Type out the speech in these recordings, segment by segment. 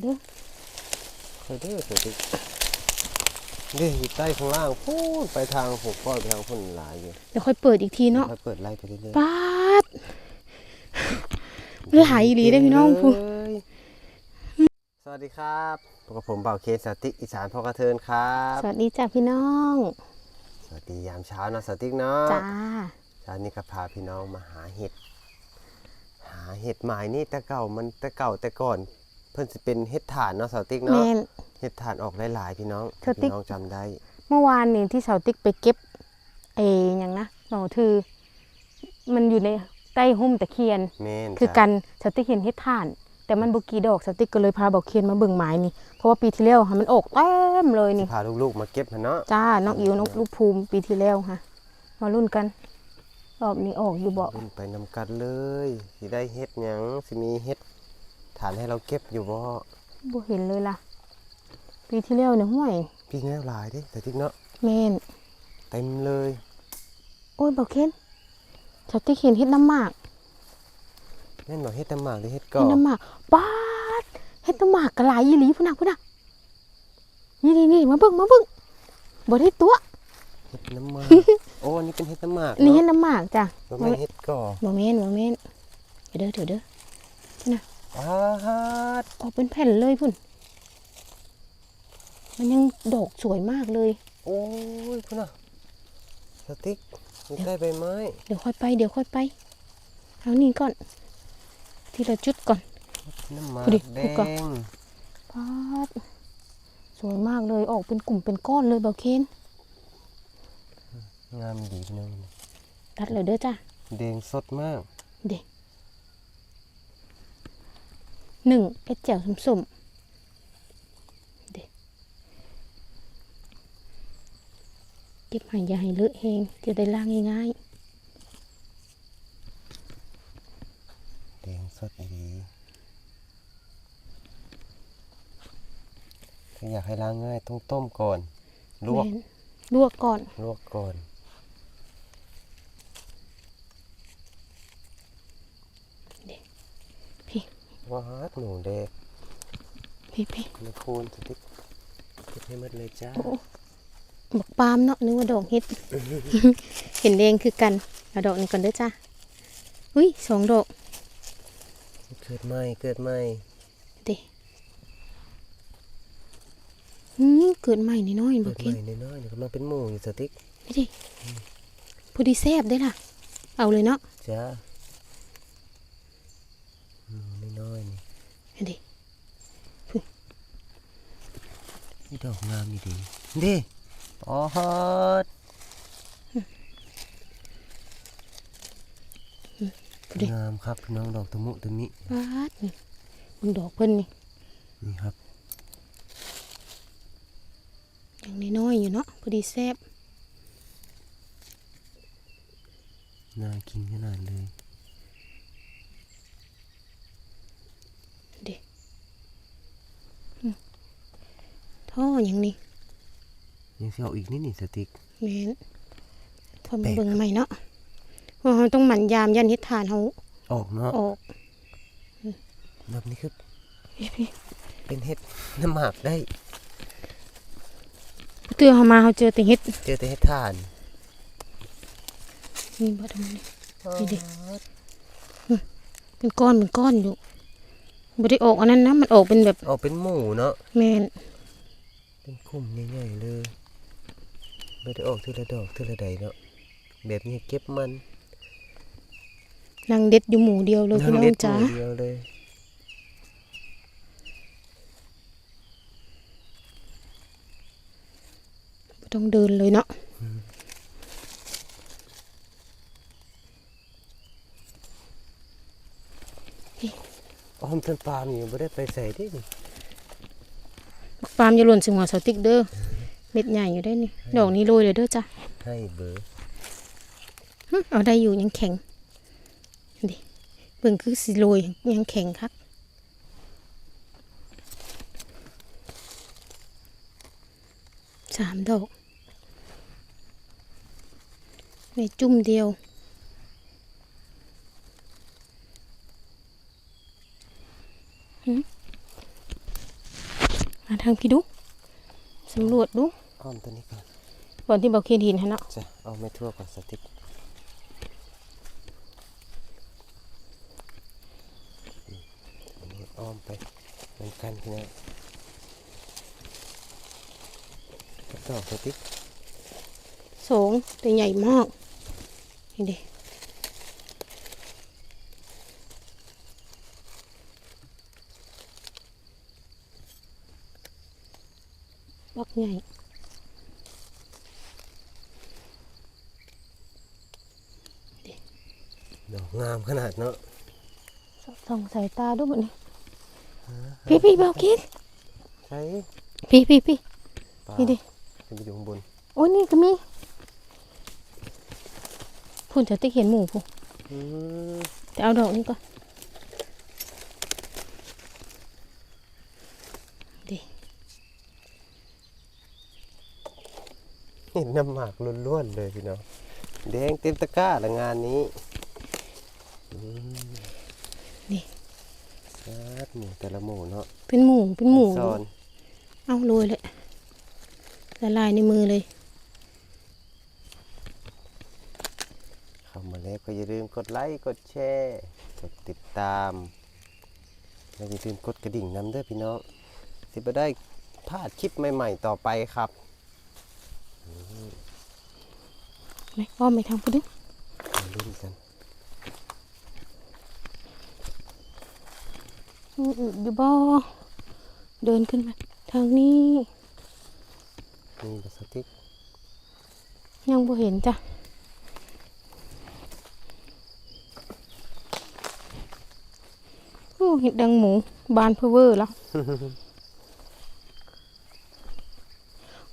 เด้อเคยเด้อเคยเด้อนี่อยู่ใต้ข้างล่างพูดไปทางหกก้อนไปทางพุ่นหลายอยู่เดี๋ยวค่อยเปิดอีกทีเนาะค่อยเปิดไล่ไปเรื่อยปาดหลายอีหลีเด้อพี่น้องผู้เอ้ยสวัสดีครับพบกับผมเบ่าวเคสติกอีสานพ่อกระเทินครับ สวัสดีจ้าพี่น้อง สวัสดียามเช้านะสติกเนาะจ้าเช้านี้ก็พาพี่น้องมาหาเห็ด หาเห็ดหมายนี่แต่เก่ามันแต่เก่าแต่ก่อน เพิ่นสิเป็นเห็ดถ่านเนาะสติกแมเนาะนเห็ดถ่านออกหลายๆพี่น้องสติ๊ก พี่น้องจำได้เมื่อวานนี่ที่เสาติ๊กไปเก็บเอหยังนะหนอถือ มันอยู่ในใต้หุ้มตะเคียน แม่นคือจ้ะกันเสาติ๊กเห็นเฮ็ดถ่าน แต่มันบกี่ดอกเสาติ๊กก็เลยพาบอกเคียนมาเบิ่งไม้นี่เพราะว่าปีที่แล้วค่ะมันออกเต็มเลยนี่ พาลูกๆมาเก็บหั่นเนาะจ้าน้องอิวน้องลูกภูมิปีที่แล้วค่ะ มารุ่นกันรอบนี้ออกอยู่บ่ ขึ้นไปนำกันเลยสิได้เฮ็ดหยังสิมีเฮ็ด ฐานให้เราเก็บอยู่บ่บ่เห็นเลยล่ะ ปีที่แล้วเนี่ยห้วยพี่แง่หลายเด้แต่ทิกเนาะแม่นเต็มเลย โอ้ยบอกเคนชาวติ๊กเห็นเฮ็ดน้ำหมากแม่นบ่เฮ็ดตำหมากหรือเฮ็ดก่เฮ็อดน้ำหมากป๊าดเฮ็ดน้ำหมากกะหลายอีหลีพุ่นน่ะพุ่นน่ะนี่นี่นี่มาเบิ่งมาเบิ่งบ่ได้ตัวเฮ็ดน้ำหมากโอ้อันนี้เป็นเฮ็ดตำหมากนี่เฮ็ดเนาะน้ำหมากจ้ะบ่แม่นเฮ็ดก่อบ่แม่นบ่แม่นเดี๋ยวเด้อเดี๋ยวเด้อ อ้าดออกเป็นแผ่นเลยพุ่น มันยังดอกสวยมากเลย โอ้ยพุ่นน่ะสติ๊กอยู่ใต้ใบไม้ เดี๋ยวค่อยไป เดี๋ยวค่อยไป เอานี่ก่อน ทีละจุดก่อน น้ำหมากดูดิแดดูก่อนงปาดสวยมากเลยออกเป็นกลุ่มเป็นก้อนเลยเบาเคนงามดีพี่น้องตัดเลยเด้อจ้ะแดงสดมาก เด็ หนึ่งเอ็ดแจ่วสุ่มๆเด็เก็บใหายอย่าให้เลอะแหงจะได้ล้างง่ายแดงสดดีถ้าอยากให้ล้างง่ายต้องต้มก่อนๆลวก แม่นลวกก่อน ลวกก่อน พี่ ว้า ดหนูแดงพี่พี่ในคูณสติ๊กเก็บให้หมดเลยจ้าโอ้บอกปาล์มเนาะนึกว่าดอกเฮ็ด เห็นแดงคือกันเอาดอกนี้ก่อนเด้อจ้ะอุ้ยสองดอกเกิดใหม่เกิดใหม่เด็อืมเกิดใหม่นิดน้อยๆบเกิอกดเคนใหม่น้อยๆนี่กำลังเป็นหมูอยู่สติ๊กไม่ดิพอดีแซบได้ล่ะ เอาเลยเนาะจ้าหมูน้อยๆนี่ ไม่ ดินี่ดอกงามอีดีเด้อ๋อฮอดพอดีงามครับพี่น้องดอกตะมุตะมิปาดนี่มึงดอกเพิ่นนี่นี่ครับยังน้อยๆอยู่เนาะพอดีแซบน่ากินขนาดเลย ท่ออย่างนี้ยังสิเอาอีกนิดนี่สติ๊กแม่นทอแปลมากเบิ่งครับใหม่เนาะว่าเราต้องหมั่นยามยันเฮ็ดทานเฮาออกเนาะออกแบบนี้คือพี่พี่เป็นเห็ดน้ำหมากได้เตือเฮามาเฮาเจอแต่เฮ็ดเจอแต่เห็ดถ่านนี่บ่ทำนี่นี่ดิเป็นก้อนเป็นก้อนอยู่บ่ได้ออกอันนั้นนะมันออกเป็นแบบออกเป็นหมูเนาะแม่น เป็นคุ้มใหญ่ๆเลยไม่ได้ออกทีละดอกทีละใดเนาะแบบนี้เก็บมันนางเด็ดอยู่หมู่เดียวเลยพี่น้อเด็งดจ๋าหมูเดียวเลยบ่ต้องเดินเลยเนาะอ้อมต้นปาล์มอยู่ไม่ได้ไปใส่ดินี่ บักปาล์มอย่าหล่นใสิหัวเสาติ๊กเด้อเม็ดใหญ่อยู่ได้นี่ดอกนี้โรยเลยเด้อจ้ะให้เบอร์หึเอาได้อยู่ยังแข็งดิเบิ่งคือสิโรยยังแข็งคักสามดอกในจุ่มเดียวหึ มา ทางพี่ดูสำรวจดูอ้อมตัวนี้ก่อนบอนที่บอกเคนหินฮะเนาะจ้ะเอาไม่ทั่วก่อนสติ๊กอืมอันนี้อ้อมไปเหมือนกันพี่น้องกระดอกสติ๊กสองแต่ใหญ่มากนี่ดิ บักใหญ่ดอกงามขนาดเนาะส่องสายตาดูบดนี่พี่พี่บอกคิดใช้พี่พี่พี่ปลานี่ดิจะไปอยู่ข้างบนโอ้ยนี่ก็มีพุ่นจะติ๊กเห็นหมูพูอืมแต่เอาดอกนี้ก่อน เห็นน้ำหมากล้วนๆเลยพี่น้องแดงเต็มตะกร้าละงานนี้อืมนี่ครับหมูแต่ละหมูเนาะเป็นหมูเป็นหมูซ้อนเอาโรยเลยละลายในมือเลยเข้ามาแล้วก็อย่าลืมกดไลค์กดแชร์กดติดตามและอย่าลืมกดกระดิ่งนำเด้อพี่น้องสิบ่ได้พลาดคลิปใหม่ ๆ ต่อไปครับ ไหมอ้อมไปทางพุดงมาลุ้นกันอืออยู่บ่เดินขึ้นมาทางนี้ นี่ก็สติ๊กยังบ่เห็นจ้ะโอ้เห็ดดังหมู บานเพอเวอร์แล้ว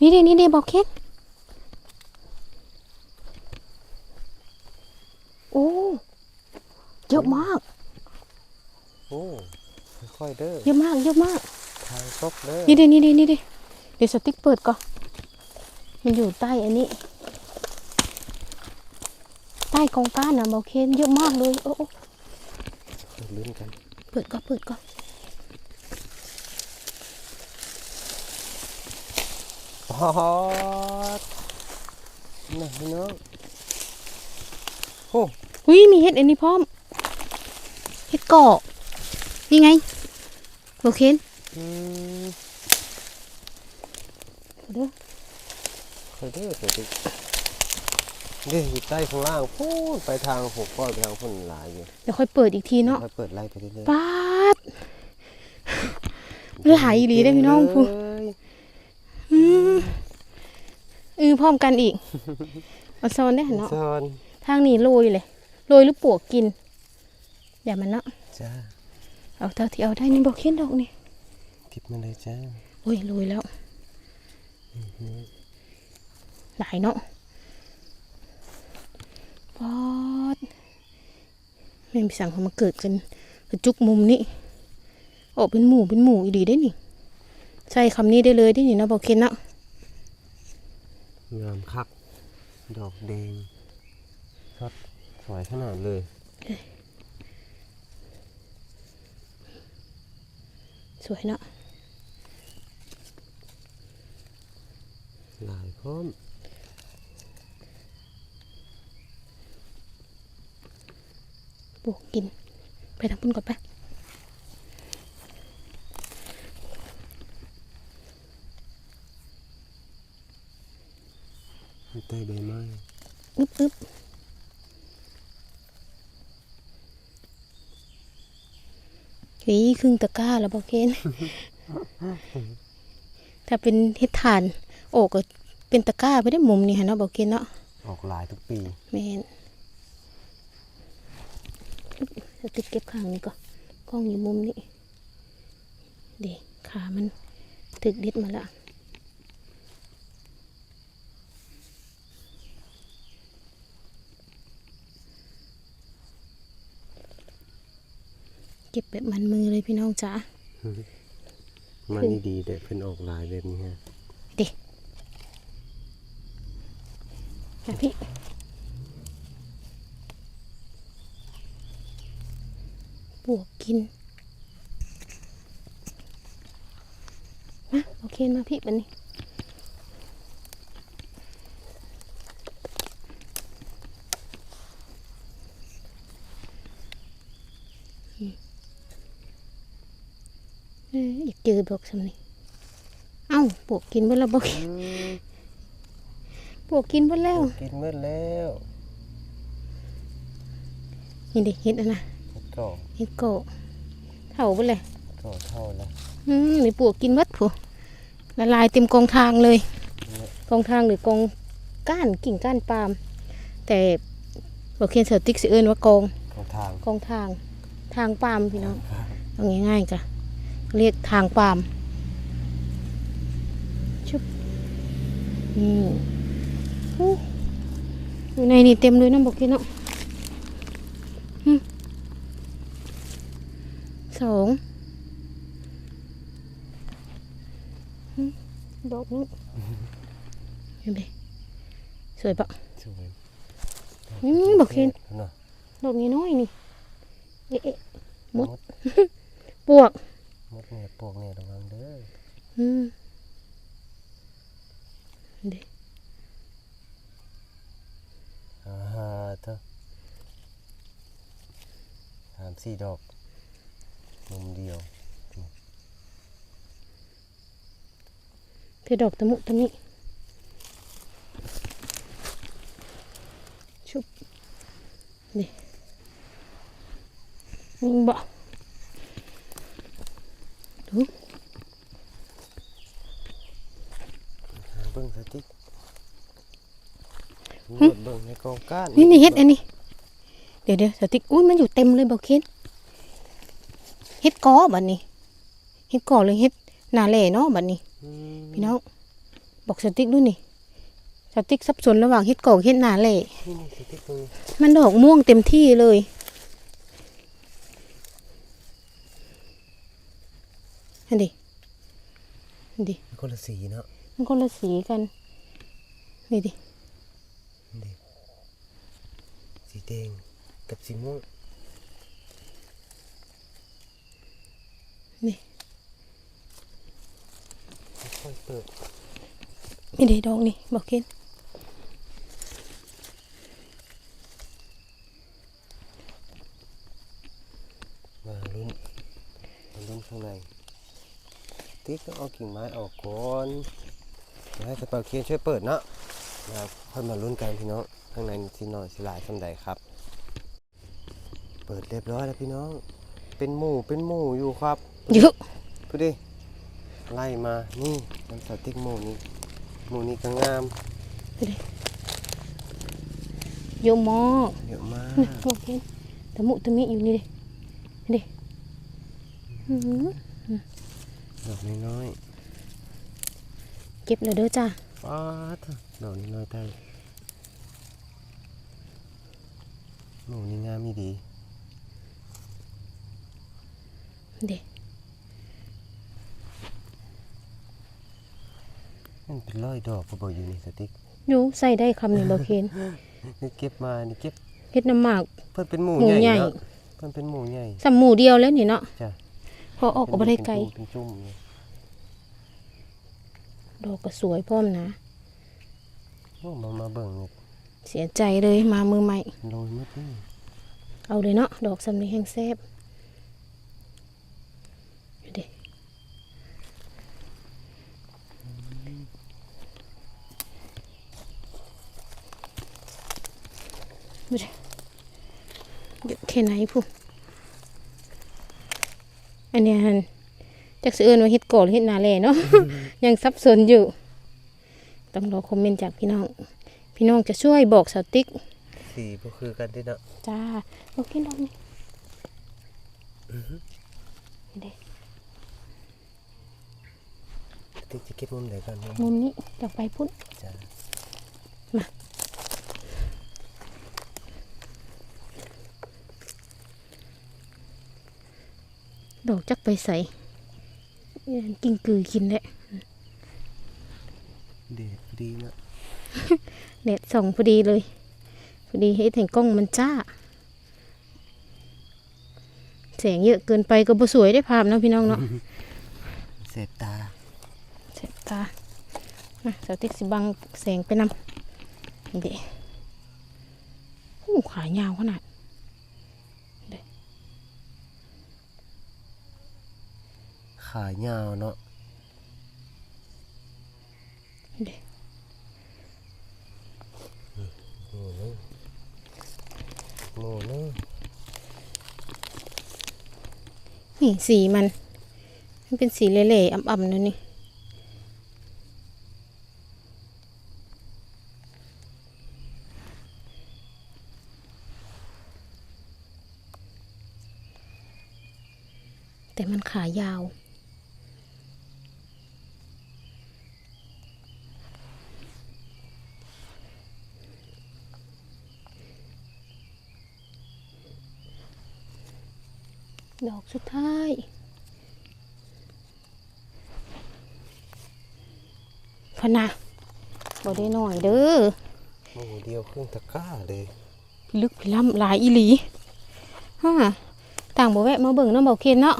นี่ดินี่ดิบอกเค้กโอ้ เยอะมาก โอ้ค่อยๆ เด้อเยอะมากเยอะมากทางตกเด้อนี่ดินี่ดินี่ดิเดี๋ยวสติ๊กเปิดก่อนมันอยู่ใต้อันนี้ ใต้กองก้านนะบอกเคนเยอะมากเลยโอ้โอ้ลุ้นกันเปิดก่อนเปิดก่อนปอดนี่พี่น้องโอ้อุ้ยมีเห็ดอันนี้พร้อม เห็ดเกาะนี่ไง บอเคนอืมเด้อค่อยเด้อสติ๊กเด้ออยู่ใต้ข้างล่างพูดไปทางหกก้อยไปทางพุ่นหลายอยู่เดี๋ยวค่อยเปิดอีกทีเนาะค่อยเปิดไล่ไปเรื่อยปาดหลายอีหลีได้อพี่น้องพูเอ้ยอืมเอพร้อมกันอีกเอาซอนได้อเนาะ ซอนทางนี้โรยเลยโรยหรือปวกกินเดี๋ยวมันเนาะ จ้า เอาเท่าที่เอาได้นี่บอกเขียนดอกนี่ทิปมาเลยจ้าโอ้ยโรยแล้วหลายเนาะปอดแม่งสั่งเขามาเกิดกันกระจุกมุมนี้ออกเป็นหมู่เป็นหมู่อีดีได้นี่ใช่คำนี้ได้เลยได้นี่เนาะบอกเคนเนาะงามคัก ดอกแดงสดสวยขนาดเลย สวยเนาะหลายพร้อมปลูกกิน ไปทางพุ่นก่อนไปใต้ใบไม้อึ๊บอึ๊บ หีครึ่งตะกร้าแล้วบอกเคนถ้าเป็นเฮ็ดทาน โอ้ก็เป็นตะกร้าไปได้มุมนี่ฮะเนาะบอกเคนเนาะออกหลายทุกปีแม่นสติกเก็บข้างนี้ก่อนกล้องอยู่มุมนี้เด็ขามันถึกเด็ดมาละ ก็บแบบมันมือเลยพี่น้องจ๋ามันนี่ดีเด็ดเพิ่นออกหลายแบบนี้ฮะนะพี่ปวกกินมามาโอเคมาพี่บันนี้ อ้ยอยากเจอบอกสำนี่เอ้าปวกกินเบิดแล้วบอกอืมปวกกินเบิดแล้วกินหมืดแล้วนี่เด็กเห็ดอะนะก็เห็ดโกะเท่าเบิดเลยก็เท่าแล้วอืมนี่ปวกกินเบิดผู้ละลายเต็มกองทางเลย กองทางหรือกองก้านกิ่งก้านปาล์มแต่บอกเคียนเสาติ๊กสิเอิญว่ากองของทางกองทาง ทางปาล์มพี่น้องเอาง่ายๆจ้ะ เรียกทางปาล์มชุบนี่อู้อยู่ในนี่เต็มเลยนะบอกเคียนเนาะหึสองหึดอกนี้เห็นไหมสวยปะสวยอืมบอกเห็นเนาะดอกนี้น้อยนี่เอ๊ะเอ๊ะมดมดปวก ด็อ่าฮะเถอะสามสี่ดอกมุมเดียวเพดอกตะมุตะมิชุบนี่ยิงบ่ดู หาเบิ่งสติ๊กรวดเบิ่งในกองก้านนี่นี่เฮ็ดอันนี้ เดี๋ยวเดี๋ยวสติ๊กอุ้ยมันอยู่เต็มเลยบอกเคนเฮ็ดกอบัดนี้เฮ็ดกอหรือเฮ็ดนาแหล่เนาะบัดนี้ อืมพี่น้องบอกสติ๊กดูนี่สติ๊กสับสนระหว่างเฮ็ดกอกเฮ็ดนาแหล่นี่นี่สติ๊กตรงนี้มันดอกม่วงเต็มที่เลย อันดิอันดิ มันคนละสีเนาะ มันคนละสีกัน นี่ดินี่สีแดงกับสีม่วงนี่ค่อยๆเปิดนี่ดิดอกนี่บอกเห็นมาลุ้นมาลุ้นข้างในติ๊กต้องเอากิ่งไม้ออกก่อน เดี๋ยวให้สปาเคียนช่วยเปิดเนาะนะครับค่อยมาลุ้นกันพี่น้องข้างในมีที่นอนสิหลายสำใดครับ เปิดเรียบร้อยแล้วพี่น้อง เป็นหมู่เป็นหมู่อยู่ครับเยอะพูดดิไล่มานี่น้ำสติ๊กหมู่นี้หมู่นี้ก็งามเยอะมากเยอะมากนี่บอกเห็นตะมุตะมิอยู่นี่ดินี่ดิอื้อหือดอกน้อย เก็บเลยเด้อจ้าๆป๊าดดอกน้อยๆใต้หมู่นี้งามมีดีเด็กมันเป็นร้อยดอกพอบอกอยู่นี่สติ๊กอยู่ใส่ได้คำนี่บอกเห็นนี่เก็บมานี่เก็บเฮ็ดน้ำหมาก เพิ่นเป็นหมูหมู่ใหญ่ใหญ่ เนาะเพิ่นเป็นหมูใหญ่สำหมู่เดียวแล้วนี่เนาะจ้ะพอออกก็บ่ได้ไกล เป็นจุ่มเป็นจุ่มเนี่ย ดอกก็สวยพร้อมนะโอ้มามาเบิ่งนี่เสียใจเลยมามือใหม่โรยหมดนี่เอาเลยเนาะดอกสำนี้แห้งแซ่บดูดิดูดิเยอะแค่ไหนพูอันเนี้ยฮันจักเสือเอินว่าเฮ็ดก่อหรือเฮ็ดนาแลเนาะ ยังสับสนอยู่ ต้องรอคอมเมนต์จากพี่น้อง พี่น้องจะช่วยบอกสติ๊กสีบ่คือกันเด้เนาะจ้าโอเคดอกนี้เด็สติ๊กจะเก็บมุมไหนก่อนมุมมุมนี้จากไปพุ่นจ้ะดอกจักไปใส่เอิ่นกิ้งกือกินแหละ เด็ดพอดีเนาะแดดส่องพอดีเลยพอดีเฮ็ดแห่งกล้องมันจ้า แสงเยอะเกินไปก็บ่สวยได้ภาพเนาะพี่น้องเนาะเสพตาตาอะสาวติ๊กสิบังแสงไปนำนี่เด็โอ้ขายาวขนาดขายาวเนาะ เด้ หมูนึง หมูนึงนี่สีมัน มันเป็นสีเละๆอ่ำๆนั่นนี่แต่มันขายาว ดอกสุดท้ายพะนะบ่ได้หน่อยเด้อหมูเดียวครึ่งตะกร้าเลยพิลึกพิล่ำหลายอีหลีฮ่าต่างบ่แวะมาเบิ่งน้ำเบาเคนเนาะ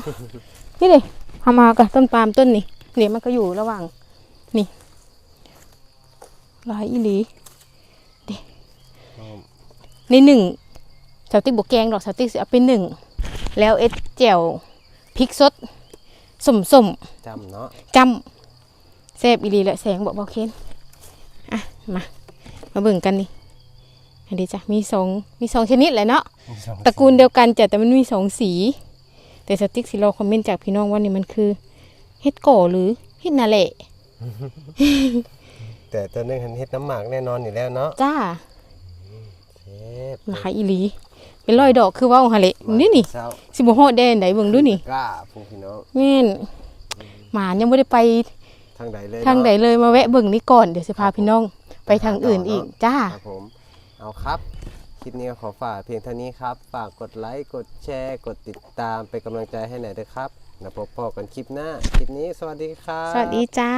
นี่เลยเฮามากับต้นปาล์มต้นนี่เดี๋ยวมันก็อยู่ระหว่าง นี่หลายอีหลีอ้อมในหนึ่งสาวติ๊กบกแกงดอกสาวติ๊กสิเอาไปหนึ่ง แล้วเอ็ดแจ่วพริกสดสมสมจำเนาะๆจำแซ่บอีหลีแหละแสงบอกบอกเคนอะมา มาเบิ่งกันนี่อันนี้จ้ะมีสองมีสองชนิดแหละเนาะมีสองตระกูลเดียวกันจ้ะแต่มันมีสองสี แต่สติ๊กสิรอคอมเมนต์จากพี่น้องว่านี่มันคือเฮ็ดก่อหรือเฮ็ดนาแหละแต่ตัวนึงเห็นเฮ็ดน้ำหมากแน่นอนอยู่แล้วเนาะจ้าเชฟหลายอีหลี เป็นร้อยดอกคือเว้าหั่นแหละนี่นี่เช้าสิบ่ฮอดแดนไดเบิ่งดูนี่กล้าพวกพี่น้องแม่นหมายังไม่ได้ไปทางใดเลยทางใดเนะเลยมาแวะเบิ่งนี่ก่อนเดี๋ยวสิพาพี่น้องไปทางอื่นอีกจ้าครับผมเอาครับคลิปนี้ขอฝากเพียงเท่านี้ครับ ฝากกดไลค์กดแชร์ กดติดตามเป็นกำลังใจให้หน่อยด้วยครับแล้วพบกันคลิปหน้า คลิปนี้สวัสดีครับ สวัสดีจ้า